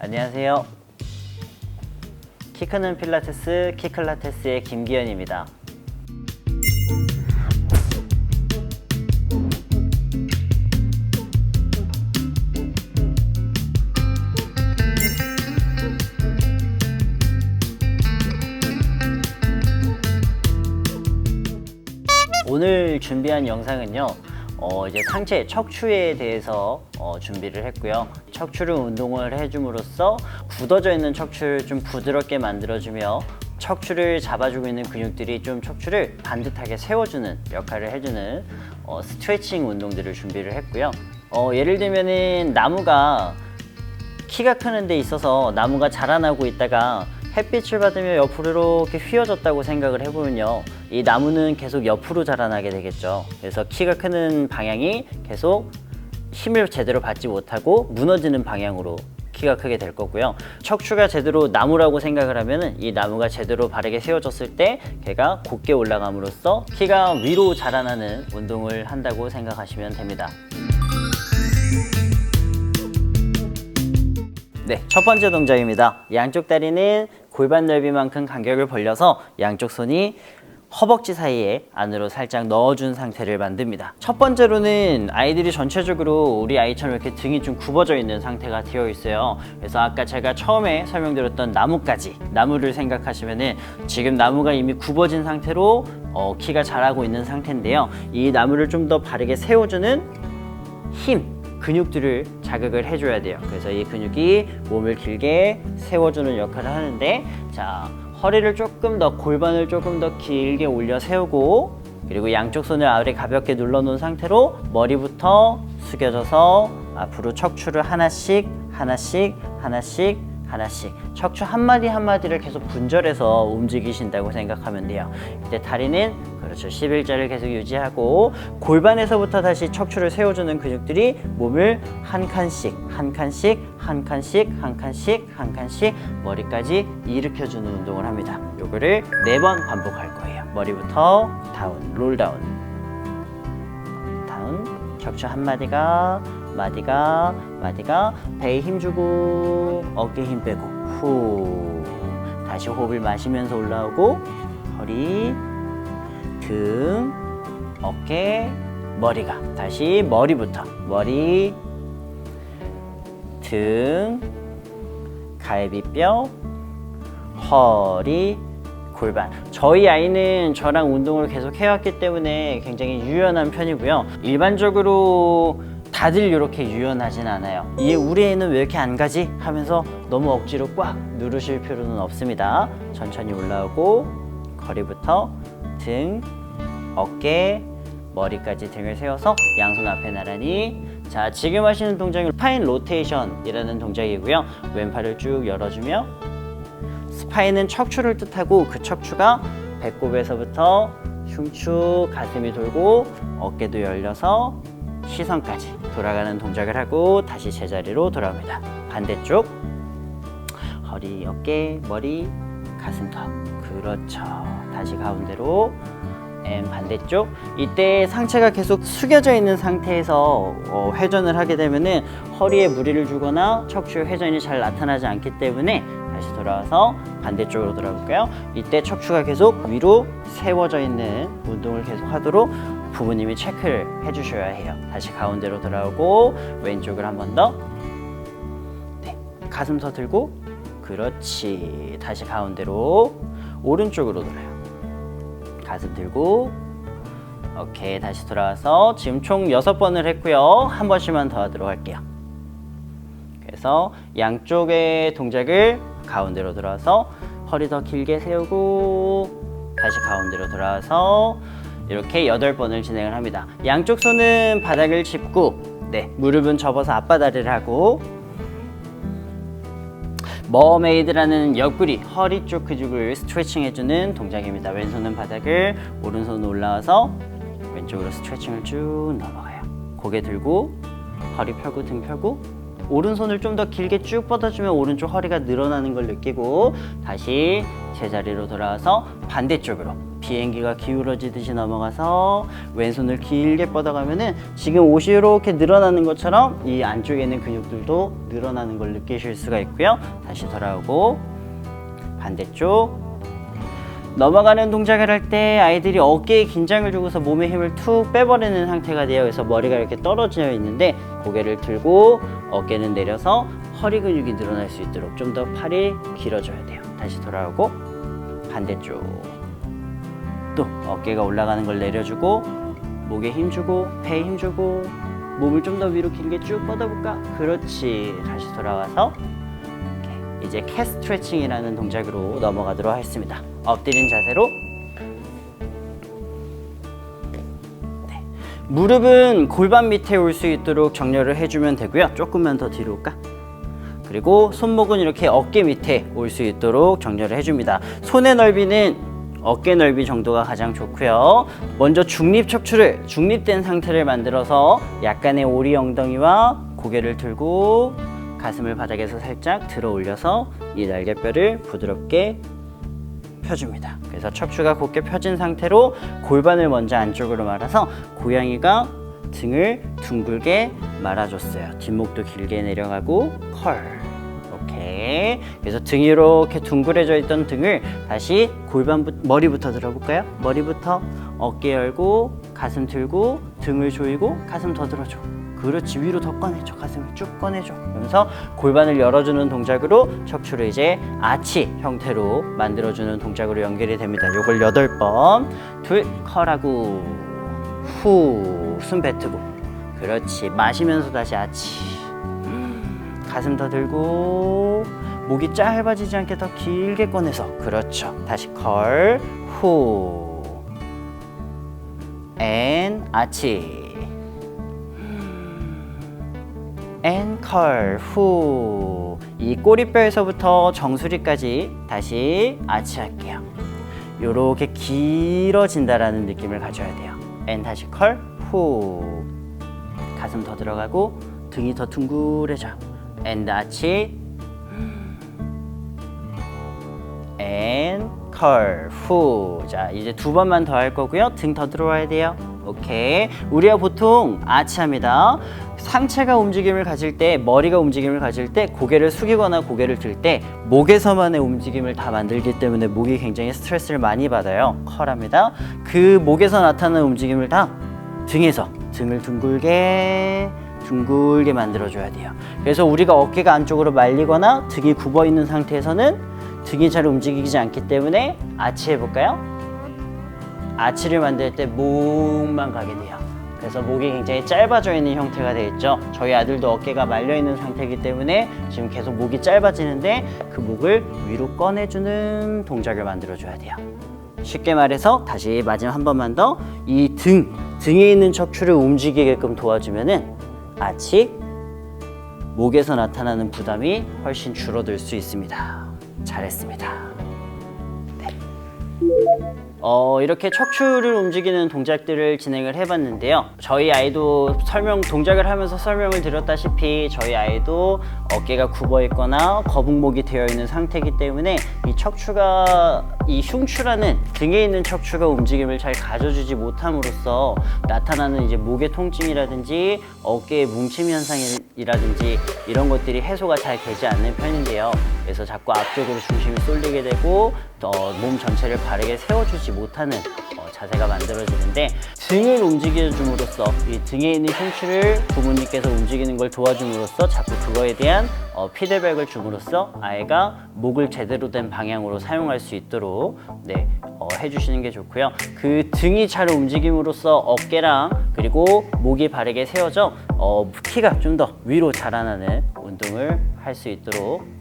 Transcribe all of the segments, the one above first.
안녕하세요. 키 크는 필라테스 키클라테스의 김기현입니다. 오늘 준비한 영상은요. 어, 이제 상체 척추에 대해서 어, 준비를 했고요. 척추를 운동을 해줌으로써 굳어져 있는 척추를 좀 부드럽게 만들어주며 척추를 잡아주고 있는 근육들이 좀 척추를 반듯하게 세워주는 역할을 해주는 어, 스트레칭 운동들을 준비를 했고요. 어, 예를 들면은 나무가 키가 크는 데 있어서 나무가 자라나고 있다가 햇빛을 받으며 옆으로 이렇게 휘어졌다고 생각을 해보면요. 이 나무는 계속 옆으로 자라나게 되겠죠. 그래서 키가 크는 방향이 계속 힘을 제대로 받지 못하고 무너지는 방향으로 키가 크게 될 거고요. 척추가 제대로 나무라고 생각을 하면은 이 나무가 제대로 바르게 세워졌을 때 걔가 곧게 올라감으로써 키가 위로 자라나는 운동을 한다고 생각하시면 됩니다. 네, 첫 번째 동작입니다. 양쪽 다리는 골반 넓이만큼 간격을 벌려서 양쪽 손이 허벅지 사이에 안으로 살짝 넣어준 상태를 만듭니다. 첫 번째로는 아이들이 전체적으로 우리 아이처럼 이렇게 등이 좀 굽어져 있는 상태가 되어 있어요. 그래서 아까 제가 처음에 설명드렸던 나무까지 나무를 생각하시면은 지금 나무가 이미 굽어진 상태로 어, 키가 자라고 있는 상태인데요. 이 나무를 좀 더 바르게 세워주는 힘, 근육들을 자극을 해줘야 돼요. 그래서 이 근육이 몸을 길게 세워주는 역할을 하는데, 자, 허리를 조금 더, 골반을 조금 더 길게 올려 세우고, 그리고 양쪽 손을 아래 가볍게 눌러놓은 상태로 머리부터 숙여져서 앞으로 척추를 하나씩, 하나씩, 하나씩, 하나씩 척추 한 마디 한 마디를 계속 분절해서 움직이신다고 생각하면 돼요. 이때 다리는 그렇죠. 11자를 계속 유지하고 골반에서부터 다시 척추를 세워주는 근육들이 몸을 한 칸씩 한 칸씩 한 칸씩 한 칸씩 한 칸씩 머리까지 일으켜주는 운동을 합니다. 요거를 네 번 반복할 거예요. 머리부터 다운, 롤 다운, 다운, 척추 한 마디가 마디가 마디가 배에 힘주고 어깨 힘 빼고 후 다시 호흡을 마시면서 올라오고 허리 등 어깨 머리가 다시 머리부터 머리 등 갈비뼈 허리 골반. 저희 아이는 저랑 운동을 계속 해왔기 때문에 굉장히 유연한 편이고요. 일반적으로 다들 이렇게 유연하진 않아요. 얘 우리 애는 왜 이렇게 안 가지? 하면서 너무 억지로 꽉 누르실 필요는 없습니다. 천천히 올라오고 거리부터 등, 어깨, 머리까지 등을 세워서 양손 앞에 나란히 자 지금 하시는 동작은 파인 로테이션이라는 동작이고요. 왼팔을 쭉 열어주며 스파인은 척추를 뜻하고 그 척추가 배꼽에서부터 흉추, 가슴이 돌고 어깨도 열려서 시선까지 돌아가는 동작을 하고 다시 제자리로 돌아옵니다. 반대쪽 허리, 어깨, 머리, 가슴 턱 그렇죠. 다시 가운데로 앤 반대쪽 이때 상체가 계속 숙여져 있는 상태에서 어, 회전을 하게 되면은 허리에 무리를 주거나 척추 회전이 잘 나타나지 않기 때문에 다시 돌아와서 반대쪽으로 돌아볼까요? 이때 척추가 계속 위로 세워져 있는 운동을 계속 하도록 부모님이 체크를 해주셔야 해요. 다시 가운데로 돌아오고 왼쪽을 한 번 더. 네, 가슴 더 들고 그렇지. 다시 가운데로 오른쪽으로 돌아요. 가슴 들고 오케이 다시 돌아와서 지금 총 여섯 번을 했고요. 한 번씩만 더 하도록 할게요. 그래서 양쪽의 동작을 가운데로 돌아와서 허리 더 길게 세우고 다시 가운데로 돌아와서 이렇게 여덟 번을 진행을 합니다. 양쪽 손은 바닥을 짚고 네, 무릎은 접어서 앞바다리를 하고 머메이드라는 옆구리, 허리 쪽 근육을 스트레칭 해주는 동작입니다. 왼손은 바닥을, 오른손은 올라와서 왼쪽으로 스트레칭을 쭉 넘어가요. 고개 들고, 허리 펴고, 등 펴고, 오른손을 좀 더 길게 쭉 뻗어주면 오른쪽 허리가 늘어나는 걸 느끼고, 다시 제자리로 돌아와서 반대쪽으로 비행기가 기울어지듯이 넘어가서 왼손을 길게 뻗어가면은 지금 옷이 이렇게 늘어나는 것처럼 이 안쪽에 있는 근육들도 늘어나는 걸 느끼실 수가 있고요. 다시 돌아오고 반대쪽 넘어가는 동작을 할 때 아이들이 어깨에 긴장을 주고서 몸에 힘을 툭 빼버리는 상태가 돼요. 그래서 머리가 이렇게 떨어져 있는데 고개를 들고 어깨는 내려서 허리 근육이 늘어날 수 있도록 좀 더 팔이 길어져야 돼요. 다시 돌아오고 반대쪽 또 어깨가 올라가는 걸 내려주고 목에 힘주고 배에 힘주고 몸을 좀 더 위로 길게 쭉 뻗어볼까? 그렇지. 다시 돌아와서 이제 캐 스트레칭이라는 동작으로 넘어가도록 하겠습니다. 엎드린 자세로 네. 무릎은 골반 밑에 올 수 있도록 정렬을 해주면 되고요. 조금만 더 뒤로 올까? 그리고 손목은 이렇게 어깨 밑에 올 수 있도록 정렬을 해줍니다. 손의 넓이는 어깨 넓이 정도가 가장 좋고요. 먼저 중립 척추를 중립된 상태를 만들어서 약간의 오리 엉덩이와 고개를 들고 가슴을 바닥에서 살짝 들어 올려서 이 날개뼈를 부드럽게 펴줍니다. 그래서 척추가 곧게 펴진 상태로 골반을 먼저 안쪽으로 말아서 고양이가 등을 둥글게 말아줬어요. 뒷목도 길게 내려가고 컬. 이렇게. 그래서 등이 이렇게 둥그레져 있던 등을 다시 골반부 머리부터 들어볼까요? 머리부터 어깨 열고 가슴 들고 등을 조이고 가슴 더 들어줘. 그렇지 위로 더 꺼내줘 가슴을 쭉 꺼내줘 그러면서 골반을 열어주는 동작으로 척추를 이제 아치 형태로 만들어주는 동작으로 연결이 됩니다. 요걸 여덟 번둘 컬하고 후 숨 뱉고. 그렇지. 마시면서 다시 아치. 음, 가슴 더 들고 목이 짧아지지 않게 더 길게 꺼내서. 그렇죠. 다시 컬 후. 앤 아치 앤컬 후. 이 꼬리뼈에서부터 정수리까지 다시 아치할게요. 요렇게 길어진다라는 느낌을 가져야 돼요. 앤 다시 컬 후. 가슴 더 들어가고 등이 더 둥그레져. 앤 아치. 앤컬 후. 자, 이제 두 번만 더 할 거고요. 등 더 들어와야 돼요. 오케이. 우리가 보통 아치합니다. 상체가 움직임을 가질 때, 머리가 움직임을 가질 때, 고개를 숙이거나 고개를 들 때, 목에서만의 움직임을 다 만들기 때문에 목이 굉장히 스트레스를 많이 받아요. 컬합니다. 그 목에서 나타나는 움직임을 다 등에서 등을 둥글게 둥글게 만들어줘야 돼요. 그래서 우리가 어깨가 안쪽으로 말리거나 등이 굽어 있는 상태에서는 등이 잘 움직이지 않기 때문에 아치 해볼까요? 아치를 만들 때 목만 가게 돼요. 그래서 목이 굉장히 짧아져 있는 형태가 되어 있죠. 저희 아들도 어깨가 말려 있는 상태이기 때문에 지금 계속 목이 짧아지는데 그 목을 위로 꺼내주는 동작을 만들어줘야 돼요. 쉽게 말해서 다시 마지막 한 번만 더 이 등, 등에 있는 척추를 움직이게끔 도와주면은 아치, 목에서 나타나는 부담이 훨씬 줄어들 수 있습니다. 잘했습니다. 어, 이렇게 척추를 움직이는 동작들을 진행을 해봤는데요. 저희 아이도 설명, 동작을 하면서 설명을 드렸다시피 저희 아이도 어깨가 굽어 있거나 거북목이 되어 있는 상태이기 때문에 이 척추가, 이 흉추라는 등에 있는 척추가 움직임을 잘 가져주지 못함으로써 나타나는 이제 목의 통증이라든지 어깨의 뭉침 현상이라든지 이런 것들이 해소가 잘 되지 않는 편인데요. 그래서 자꾸 앞쪽으로 중심이 쏠리게 되고 어, 몸 전체를 바르게 세워주지 못하는 어, 자세가 만들어지는데 등을 움직여줌으로써 이 등에 있는 흉추를 부모님께서 움직이는 걸 도와줌으로써 자꾸 그거에 대한 어, 피드백을 줌으로써 아이가 목을 제대로 된 방향으로 사용할 수 있도록 네, 어, 해주시는 게 좋고요. 그 등이 잘 움직임으로써 어깨랑 그리고 목이 바르게 세워져 어, 키가 좀 더 위로 자라나는 운동을 할 수 있도록 네,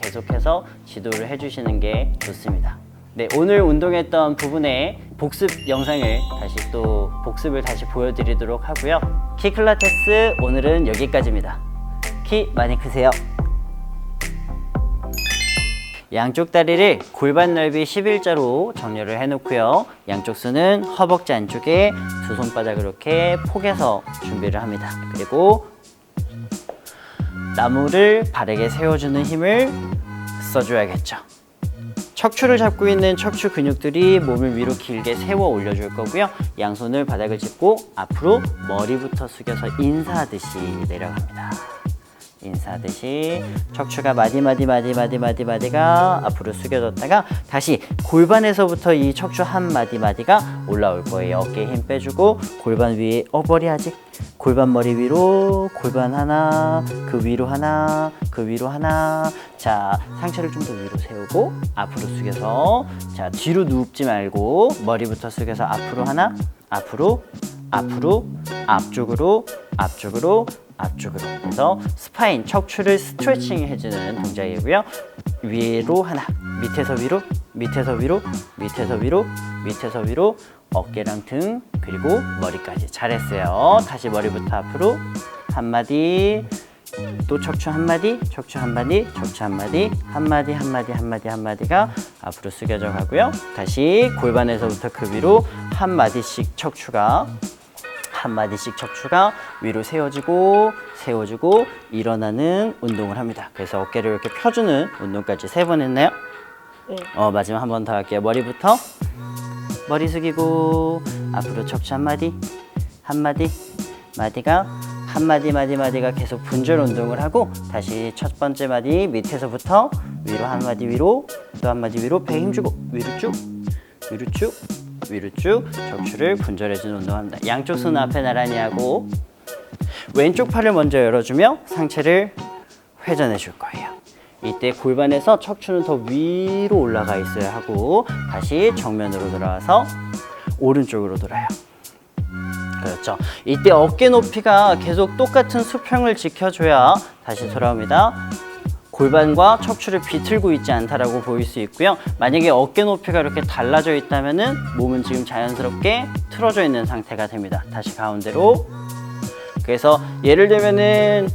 계속해서 지도를 해주시는 게 좋습니다. 네, 오늘 운동했던 부분의 복습 영상을 다시 또 복습을 다시 보여드리도록 하고요. 키 클라테스 오늘은 여기까지입니다. 키 많이 크세요. 양쪽 다리를 골반 넓이 11자로 정렬을 해놓고요. 양쪽 손은 허벅지 안쪽에 두 손바닥 이렇게 포개서 준비를 합니다. 그리고 나무를 바르게 세워주는 힘을 써줘야겠죠. 척추를 잡고 있는 척추 근육들이 몸을 위로 길게 세워 올려줄 거고요. 양손을 바닥을 짚고 앞으로 머리부터 숙여서 인사하듯이 내려갑니다. 인사하듯이 척추가 마디 마디 마디 마디 마디 마디가 앞으로 숙여졌다가 다시 골반에서부터 이 척추 한 마디 마디가 올라올 거예요. 어깨에 힘 빼주고 골반 위에 어 머리 아직 골반 머리 위로 골반 하나 그 위로 하나 그 위로 하나 자 상체를 좀 더 위로 세우고 앞으로 숙여서 자 뒤로 눕지 말고 머리부터 숙여서 앞으로 하나 앞으로 앞으로 앞쪽으로 앞쪽으로 앞쪽으로 그래서 스파인 척추를 스트레칭 해주는 동작이고요. 위로 하나 밑에서 위로 밑에서 위로 밑에서 위로 밑에서 위로 어깨랑 등 그리고 머리까지. 잘했어요. 다시 머리부터 앞으로. 한 마디 또 척추 한 마디, 척추 한 마디, 척추 한 마디, 한 마디, 한 마디, 한 마디, 한 마디가 앞으로 숙여져 가고요. 다시 골반에서부터 그 위로 한 마디씩 척추가 한 마디씩 척추가 위로 세워지고 세워지고 일어나는 운동을 합니다. 그래서 어깨를 이렇게 펴주는 운동까지 세 번 했나요? 네. 어 마지막 한 번 더 할게요. 머리부터 머리 숙이고 앞으로 척추 한 마디 한 마디 마디가 한 마디 마디 마디가 계속 분절 운동을 하고 다시 첫 번째 마디 밑에서부터 위로 한 마디 위로 또 한 마디 위로 배 힘주고 위로 쭉 위로 쭉 위로 쭉 척추를 분절해주는 운동합니다. 양쪽 손 앞에 나란히 하고 왼쪽 팔을 먼저 열어주며 상체를 회전해 줄 거예요. 이때 골반에서 척추는 더 위로 올라가 있어야 하고 다시 정면으로 돌아와서 오른쪽으로 돌아요. 그렇죠. 이때 어깨 높이가 계속 똑같은 수평을 지켜줘야 다시 돌아옵니다. 골반과 척추를 비틀고 있지 않다라고 보일 수 있고요. 만약에 어깨 높이가 이렇게 달라져 있다면은 몸은 지금 자연스럽게 틀어져 있는 상태가 됩니다. 다시 가운데로. 그래서 예를 들면은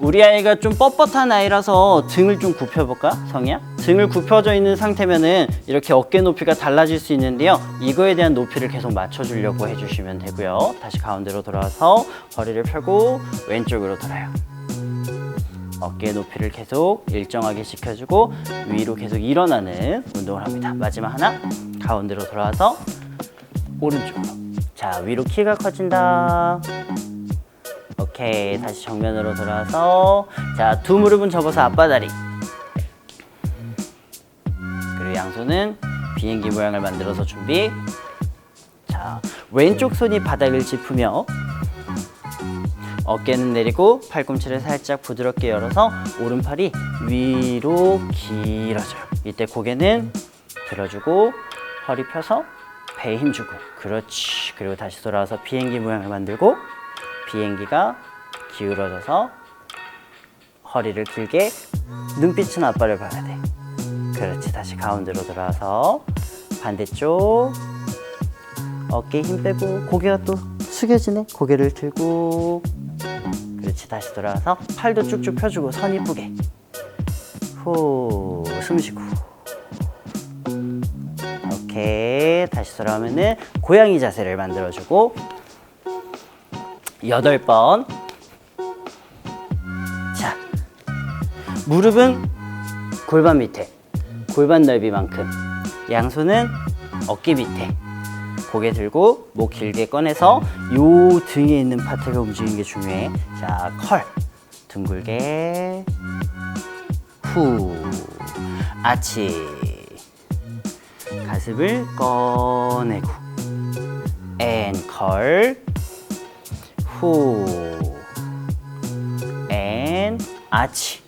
우리 아이가 좀 뻣뻣한 아이라서 등을 좀 굽혀볼까? 성이야? 등을 굽혀져 있는 상태면은 이렇게 어깨 높이가 달라질 수 있는데요. 이거에 대한 높이를 계속 맞춰주려고 해주시면 되고요. 다시 가운데로 돌아와서 허리를 펴고 왼쪽으로 돌아요. 어깨 높이를 계속 일정하게 지켜주고 위로 계속 일어나는 운동을 합니다. 마지막 하나 가운데로 돌아와서 오른쪽으로 자 위로 키가 커진다. 오케이 다시 정면으로 돌아와서 자 두 무릎은 접어서 앞바다리 그리고 양손은 비행기 모양을 만들어서 준비 자 왼쪽 손이 바닥을 짚으며 어깨는 내리고 팔꿈치를 살짝 부드럽게 열어서 오른팔이 위로 길어져요 이때 고개는 들어주고 허리 펴서 배에 힘주고 그렇지 그리고 다시 돌아와서 비행기 모양을 만들고 비행기가 기울어져서 허리를 길게 눈빛은 아빠를 봐야 돼. 그렇지. 다시 가운데로 돌아와서 반대쪽 어깨에 힘 빼고 고개가 또 숙여지네. 고개를 들고 그렇지. 다시 돌아와서 팔도 쭉쭉 펴주고 선 이쁘게 후 숨 쉬고 오케이 다시 돌아오면은 고양이 자세를 만들어주고 여덟 번. 자, 무릎은 골반 밑에, 골반 넓이만큼. 양손은 어깨 밑에. 고개 들고 목 길게 꺼내서 요 등에 있는 파트가 움직이는 게 중요해. 자, 컬. 둥글게. 후. 아치. 가슴을 꺼내고. 앤 컬. 후, 앤, 아치.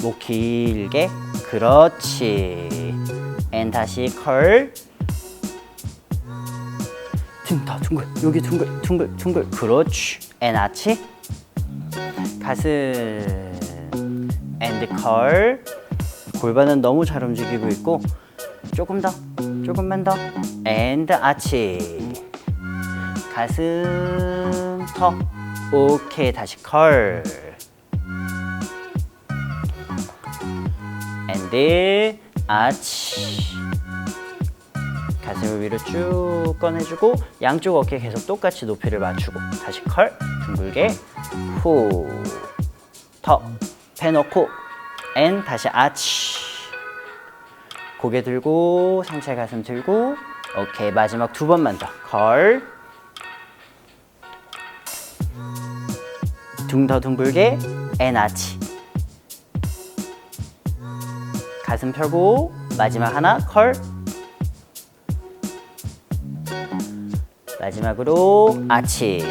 목 길게. 그렇지. 앤 다시 컬. 등더 둥글. 여기 둥글, 둥글, 둥글. 그렇지. 앤 아치. 가슴. 앤드 컬. 골반은 너무 잘 움직이고 있고 조금 더, 조금만 더. 앤드 아치. 가슴 더 오케이 다시 컬 앤드 아치 가슴을 위로 쭉 꺼내주고 양쪽 어깨 계속 똑같이 높이를 맞추고 다시 컬 둥글게 후더 패놓고 앤 다시 아치. 고개 들고 상체 가슴 들고 오케이 마지막 두 번만 더걸 둥더 둥글게 에나치. 가슴 펴고 마지막 하나 컬 마지막으로 아치